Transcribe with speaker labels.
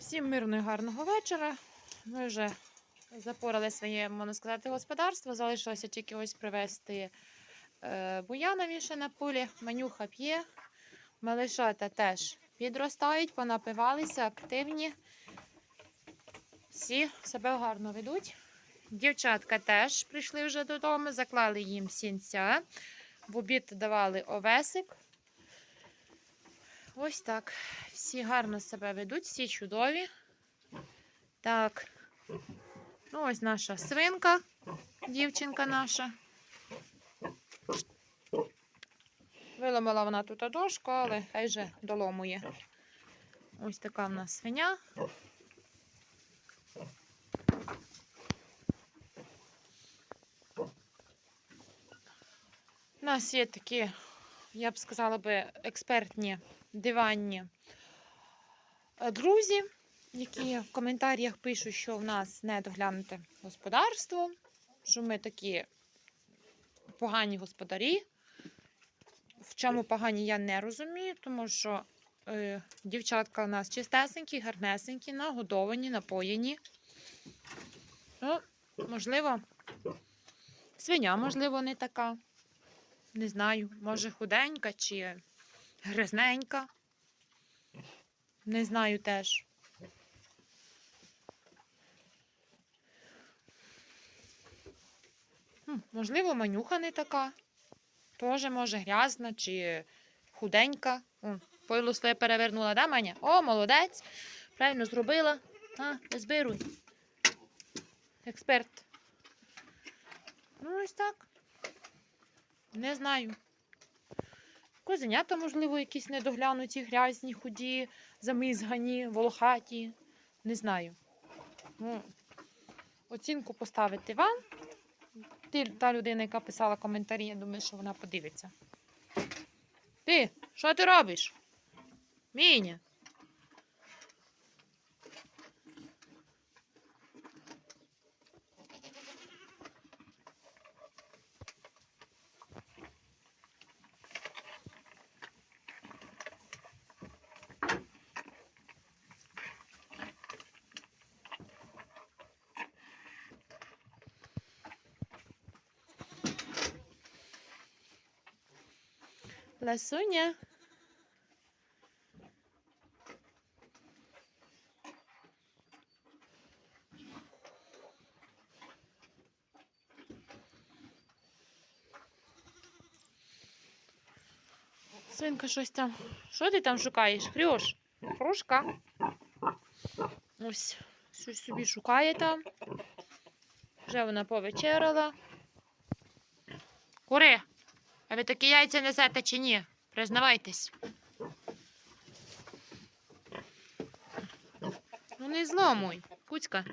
Speaker 1: Всім мирного і гарного вечора. Ми вже запорали своє, можна сказати, господарство. Залишилося тільки ось привезти е, буянові ще на полі. Манюха п'є. Малишата теж підростають, понапивалися, активні. Всі себе гарно ведуть. Дівчатка теж прийшли вже додому, заклали їм сінця. В обід давали овесик. Ось так. Всі гарно себе ведуть, всі чудові. Так. Ну, ось наша свинка, дівчинка наша. Виламала вона тут дошку, але хай же доломує. Ось така в нас свиня. У нас є такі, я б сказала би, експертні диванні е, друзі, які в коментарях пишуть, що в нас не доглянуте господарство, що ми такі погані господарі. В чому погані я не розумію, тому що е, дівчатка у нас чистесенькі, гарнесенькі, нагодовані, напоєні. Ну, можливо, свиня, можливо, не така. Не знаю, може худенька чи грязненька. Не знаю теж. Хм, можливо, манюха не така. Теж, може, грязна чи худенька. О, пойло своє перевернула, да, Маня? О, молодець. Правильно зробила. А, збируй. Експерт. Ну, ось так. Не знаю. Козенята, можливо, якісь недоглянуті, грязні, худі, замизгані, волохаті. Не знаю. Ну, оцінку поставити вам. Ти, та людина, яка писала коментарі, я думаю, що вона подивиться. Ти, що ти робиш? Міня. Ласуня. Свинка щось там. Що ти там шукаєш? Хрюш? Хрушка. Ось щось собі шукає там. Вже вона повечеряла. Кури! А ви такі яйця несете чи ні? Признавайтесь. Ну не зломуй, Куцька.